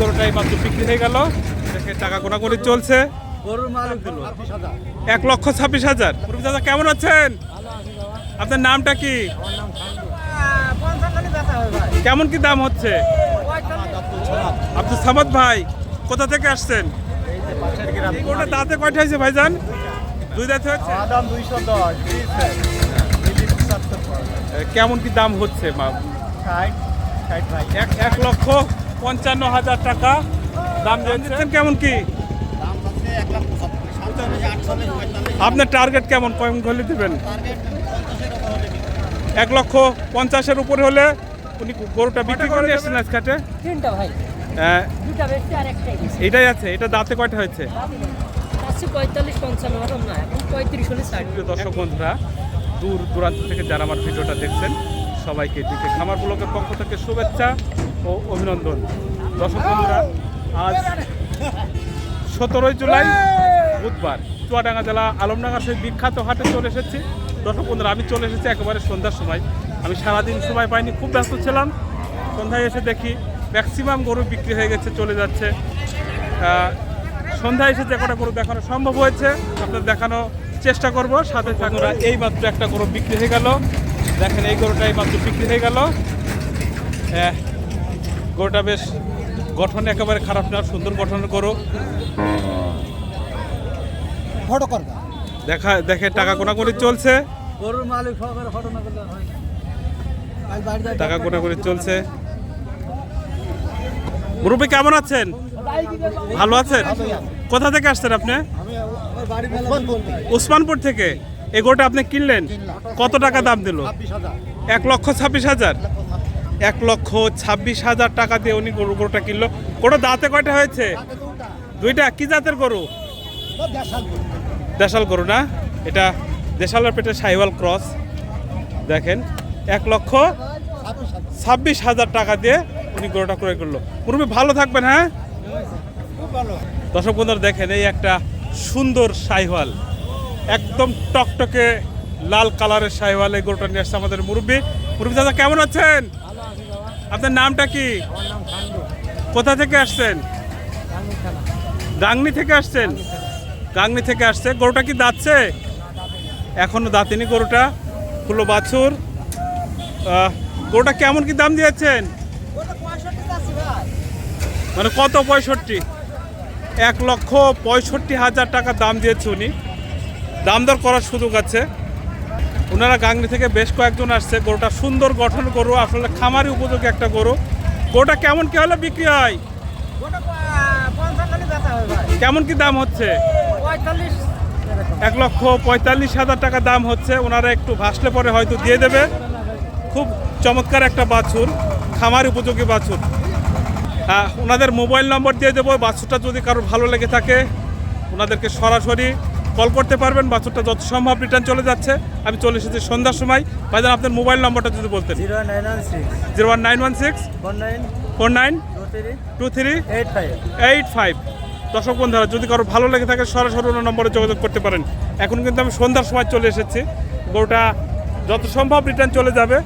গরুটাই মাত্র বিক্রি হয়ে গেল। দেখে টাকা কোনাকুনি চলছে। এক লক্ষ ছাব্বিশ হাজার। মুরব্বী দাদা কেমন আছেন? আপনার নামটা কি? কেমন কি দাম হচ্ছে? আব্দুল সামাদ ভাই কোথা থেকে আসছেন? এই গরুটা দাঁতে কয়টা হয়েছে ভাইজান? দুই দাঁত হয়েছে? কেমন কি দাম হচ্ছে এক লক্ষ পঞ্চান্ন হাজার টাকা দাম দিচ্ছেন কেমন কি? আপনার টার্গেট কেমন? কয়েক হলে দেবেন। এক লক্ষ পঞ্চাশের উপরে হলে উনি গরুটা বিক্রি করে নিয়ে এসছেন তিনটা ভাই। একটাই বেশি। এটাই আছে এটা দাঁতে কয়টা হয়েছে? দর্শক বন্ধুরা দূর দূরান্ত থেকে যারা আমার ভিডিওটা দেখছেন সবাইকে দিকে খামার ব্লকের পক্ষ থেকে শুভেচ্ছা। ও অভিনন্দন। দর্শক বন্ধুরা, আজ সতেরোই জুলাই বুধবার চুয়াডাঙ্গা জেলা আলমডাঙ্গার সেই বিখ্যাত হাটে চলে এসেছি। দর্শক বন্ধুরা, আমি চলে এসেছি একেবারে সন্ধ্যার সময়। আমি সারাদিন সময় পাইনি, খুব ব্যস্ত ছিলাম। সন্ধ্যায় এসে দেখি ম্যাক্সিমাম গরু বিক্রি হয়ে গেছে, চলে যাচ্ছে। সন্ধ্যায় এসে যে কটা গরু দেখানো সম্ভব হয়েছে আপনার দেখানো চেষ্টা করব। সাথে থাকুরা এই মাত্র একটা গরু বিক্রি হয়ে গেল। দেখেন, এই গরুটা এই মাত্র বিক্রি হয়ে গেল। গরুটা বেশ গঠন একেবারে খারাপ না সুন্দর গঠন করো। ফটো করবা দেখা দেখে টাকা কোনাকুনি চলছে। গরুর মালিক সহকারে ফটো না করলে হয় আজ বাড়ি যাই। চলছে। মুরব্বী কেমন আছেন? ভালো আছেন? কোথা থেকে আসছেন আপনি? উসমানপুর থেকে। এই গরুটা আপনি কিনলেন? কত টাকা দাম দিল? এক লক্ষ ছাব্বিশ হাজার। এক লক্ষ ছাব্বিশ হাজার টাকা দিয়ে উনি গরু গরুটা কিনলো। গরু দাঁতে কয়টা হয়েছে? দুইটা। কি জাতের গরু? দেশাল গরু না? এটা দেশালের পেটে সাইওয়াল ক্রস। দেখেন, এক লক্ষ ছাব্বিশ হাজার টাকা দিয়ে উনি গরুটা ক্রয় করল। মুরব্বী, ভালো থাকবেন হ্যাঁ? দর্শক বন্ধুরা, দেখেন, এই একটা সুন্দর সাইওয়াল। একদম টকটকে লাল কালারের সাইওয়াল এই গরুটা নিয়ে আসছে আমাদের মুরব্বী। মুরব্বী দাদা, কেমন আছেন? আপনার নামটা কি? কোথা থেকে আসছেন? গাংনি থেকে আসছেন? গাংনি থেকে আসছে। গরুটা কি দাঁতছে? এখনও দাঁতেনি গরুটা। ফুলো বাছুর। গরুটা কেমন কি দাম দিয়েছেন? মানে কত পঁয়ষট্টি? এক লক্ষ পঁয়ষট্টি হাজার টাকা দাম দিয়েছে উনি। দাম দর করার সুযোগ আছে। ওনারা গাংনি থেকে বেশ কয়েকজন আসছে। গরুটা সুন্দর গঠন গরু আসলে খামারি উপযোগী একটা গরু। গরুটা কেমন কি হলে বিক্রি হয়? কেমন কি দাম হচ্ছে? এক লক্ষ পঁয়তাল্লিশ হাজার টাকা দাম হচ্ছে। ওনারা একটু ভাসলে পরে হয়তো দিয়ে দেবে। খুব চমৎকার একটা বাছুর খামার উপযোগী বাছুর। হ্যাঁ ওনাদের মোবাইল নম্বর দিয়ে দেবো। বাছুরটা যদি কারোর ভালো লেগে থাকে ওনাদেরকে সরাসরি কল করতে পারবেন বাছুরটা যত সম্ভব রিটার্ন চলে যাচ্ছে। আমি চলে এসেছি সন্ধ্যার সময়। ভাইজান আপনার মোবাইল নম্বরটা যদি বলতেন। Zero nine one nine one six. Four nine. Two three. Eight five. দর্শক বন্ধুরা যদি কারও ভালো লেগে থাকে সরাসরি অন্য নম্বরে যোগাযোগ করতে পারেন। এখন কিন্তু আমি সন্ধ্যার সময় চলে এসেছি। গরুটা যত সম্ভব রিটার্ন চলে যাবে।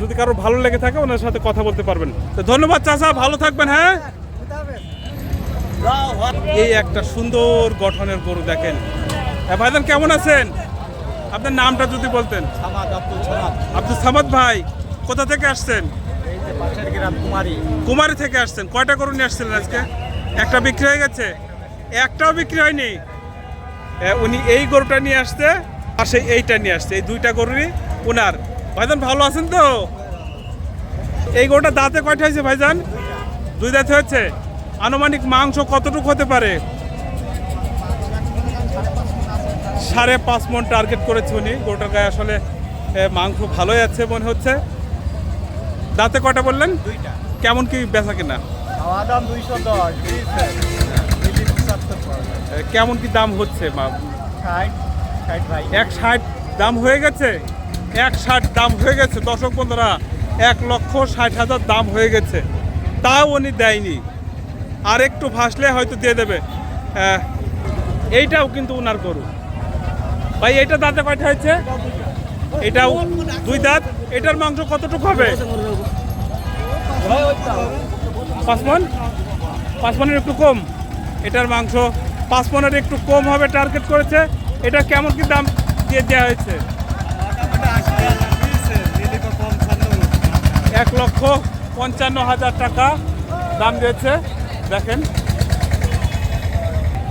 যদি কারও ভালো লেগে থাকে ওনার সাথে কথা বলতে পারবেন। তো ধন্যবাদ চাচা ভালো থাকবেন হ্যাঁ? এই একটা সুন্দর গঠনের গরু দেখেন। হ্যাঁ, ভাইজান কেমন আছেন? আপনার নামটা যদি বলতেন। আব্দুল সামাদ। ভাই কোথা থেকে আসছেন? কুমারী। কুমারী থেকে আসছেন। কয়টা গরু নিয়ে আসছিলেন আজকে? একটা বিক্রি হয়ে গেছে? একটাও বিক্রি হয়নি? উনি এই গরুটা নিয়ে আসতে আর সেই এইটা নিয়ে আসছে। এই দুইটা গরুরই ওনার। ভাইজান ভালো আছেন তো? এই গরুটা দাঁতে কয়টা হয়েছে ভাইজান? দুই দাঁত হয়েছে? আনুমানিক মাংস কতটুকু হতে পারে? সাড়ে পাঁচ মন টার্গেট করেছে উনি। গরুটার গায়ে আসলে মাংস ভালোই আছে মনে হচ্ছে। দাঁতে কটা বললেন? দুইটা। কেমন কি বেচা কিনা? এ, কেমন কি দাম হচ্ছে এক ষাট দাম হয়ে গেছে? এক ষাট দাম হয়ে গেছে? দর্শক বন্ধুরা এক লক্ষ ষাট হাজার দাম হয়ে গেছে। তাও উনি দেয়নি। আর একটু ভাসলে হয়তো দিয়ে দেবে। এইটাও কিন্তু উনার গরু। ভাই, এইটা দাঁতে কয়টা হয়েছে? এটাও দুই দাঁত। এটার মাংস কতটুকু হবে? পাঁচ মন পাঁচ পনেরো একটু কম। এটার মাংস পাঁচ পনেরো একটু কম হবে টার্গেট করেছে। এটা কেমন কি দাম দিয়ে দেওয়া হয়েছে? এক লক্ষ পঞ্চান্ন হাজার টাকা দাম দিয়েছে। দেখেন।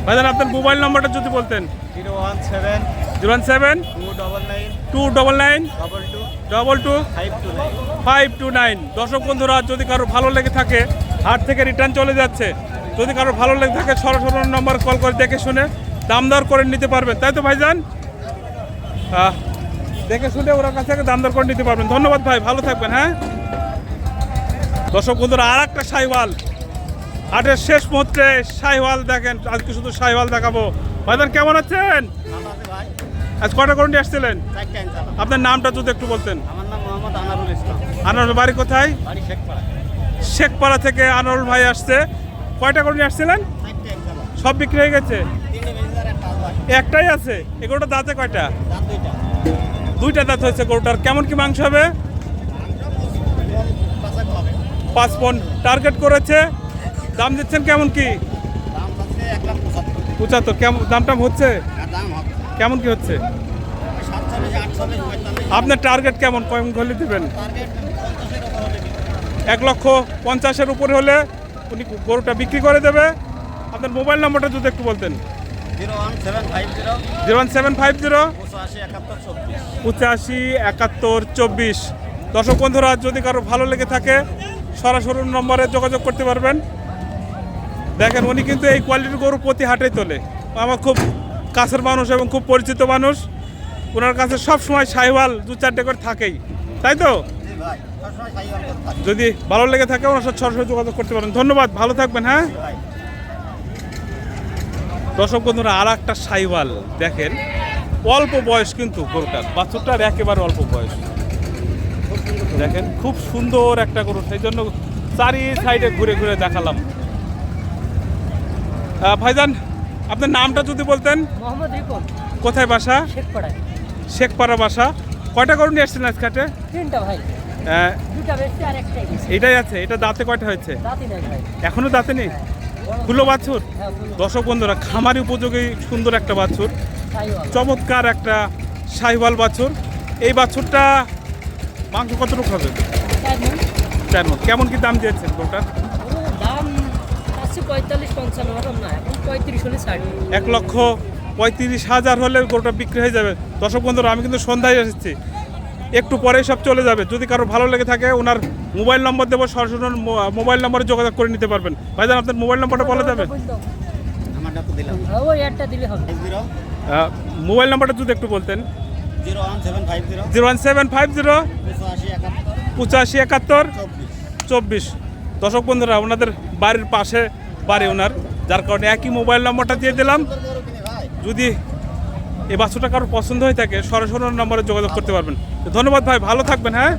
ভাইজান আপনার মোবাইল নম্বরটা যদি বলতেন। Zero one seven zero seven two double nine two double nine double two double two five two nine. Five two nine দর্শক বন্ধুরা যদি কারও ভালো লেগে থাকে হাট থেকে রিটার্ন চলে যাচ্ছে যদি কারও ভালো লেগে থাকে সরাসরি নম্বর কল করে দেখে শুনে দাম দর করে নিতে পারবেন। তাই তো ভাইজান? দেখে শুনে ওরা কাছ থেকে দাম দর করে নিতে পারবেন। ধন্যবাদ ভাই ভালো থাকবেন হ্যাঁ? দর্শক বন্ধুরা আর একটা সাইওয়াল। হাটের শেষ মুহূর্তে সাইওয়াল দেখেন আজকে শুধু সাইওয়াল দেখাবো। ভাইজান কেমন আছেন? আজ কটা করে আসছিলেন? আপনার নামটা যদি একটু বলতেন। আমার নাম মোহাম্মদ আনারুল ইসলাম। আনার বাড়ি কোথায়? শেখপাড়া। থেকে আনোয়ার ভাই আসছে। কয়টা করে নিয়ে আসছিলেন সব বিক্রি হয়ে গেছে? একটাই আছে? এগুলোটা দাঁতে কয়টা? দুইটা। দাঁত হয়েছে গরুটার। কেমন কি মাংস হবে। পাঁচ পন টার্গেট করেছে। দাম দিচ্ছেন কেমন কি? পঁচাত্তর। কেমন দাম টাম হচ্ছে? কেমন কি হচ্ছে? আপনার টার্গেট কেমন? কেমন হলে দেবেন। এক লক্ষ পঞ্চাশের উপরে হলে উনি গরুটা বিক্রি করে দেবে। আপনার মোবাইল নম্বরটা যদি একটু বলতেন। Zero one seven five zero. পঁচাশি, একাত্তর, চব্বিশ। দর্শক বন্ধুরা, যদি কারও ভালো লেগে থাকে, সরাসরি নম্বরে যোগাযোগ করতে পারবেন। দেখেন, উনি কিন্তু এই কোয়ালিটির গরু প্রতি হাটেই তোলে। আমার খুব কাছের মানুষ এবং খুব পরিচিত মানুষ। ওনার কাছে সব সময় সাইওয়াল দু চারটে করে থাকেই। তাই তো? যদি ভালো লেগে থাকে, ওনার সাথে সরাসরি যোগাযোগ করতে পারেন। ধন্যবাদ, ভালো থাকবেন হ্যাঁ? দর্শক বন্ধুরা আর একটা সাইওয়াল দেখেন, অল্প বয়স কিন্তু গরুটার বাছুরটার একেবারে অল্প বয়স। দেখেন, খুব সুন্দর একটা গরু। সেই জন্য চারি সাইডে ঘুরে ঘুরে দেখালাম। ভাইজান আপনার নামটা যদি বলতেন। মোহাম্মদ রিপন। কোথায় বাসা? শেখপাড়ায়। শেখপাড়া বাসা। কয়টা গরু নিয়ে আসছেন আজকাটে তিনটা ভাই। এটাই আছে এটা দাঁতে কয়টা হয়েছে? এখনও দাঁতে নেই? খুলো বাছুর? হ্যাঁ দর্শক বন্ধুরা খামারি উপযোগী সুন্দর একটা বাছুর। চমৎকার একটা সাহিওয়াল বাছুর। এই বাছুরটা মাংস কতটুকু হবে? মণ। কেমন কি দাম দিয়েছেন গোটা ও, দাম আছে পঁয়তাল্লিশ পঞ্চান্ন ওরকম না এখন পঁয়ত্রিশ হলে ষাট। এক লক্ষ পঁয়ত্রিশ হাজার হলে গরুটা বিক্রি হয়ে যাবে। দর্শক বন্ধুরা আমি কিন্তু সন্ধ্যায় এসেছি। একটু পরেই সব চলে যাবে। যদি কারও ভালো লেগে থাকে ওনার মোবাইল নম্বর দেবো সরাসরি মোবাইল নম্বরে যোগাযোগ করে নিতে পারবেন। ভাইজান আপনার মোবাইল নম্বরটা বলা যাবে আমারটা তো দিলাম। ওই একটা দিলে হবে। Five zero. আহ, মোবাইল নম্বরটা যদি একটু বলতেন। Zero one seven five zero. Zero one seven five zero. পঁচাশি একাত্তর। চব্বিশ। চব্বিশ। দর্শক বন্ধুরা ওনাদের বাড়ির পাশে বাড়ি ওনার, যার কারণে একই মোবাইল নম্বরটা দিয়ে দিলাম। যদি এই বাচ্চাটা কারোর পছন্দ হয়ে থাকে, সরাসরি নম্বরে যোগাযোগ করতে পারবেন। ধন্যবাদ ভাই, ভালো থাকবেন হ্যাঁ?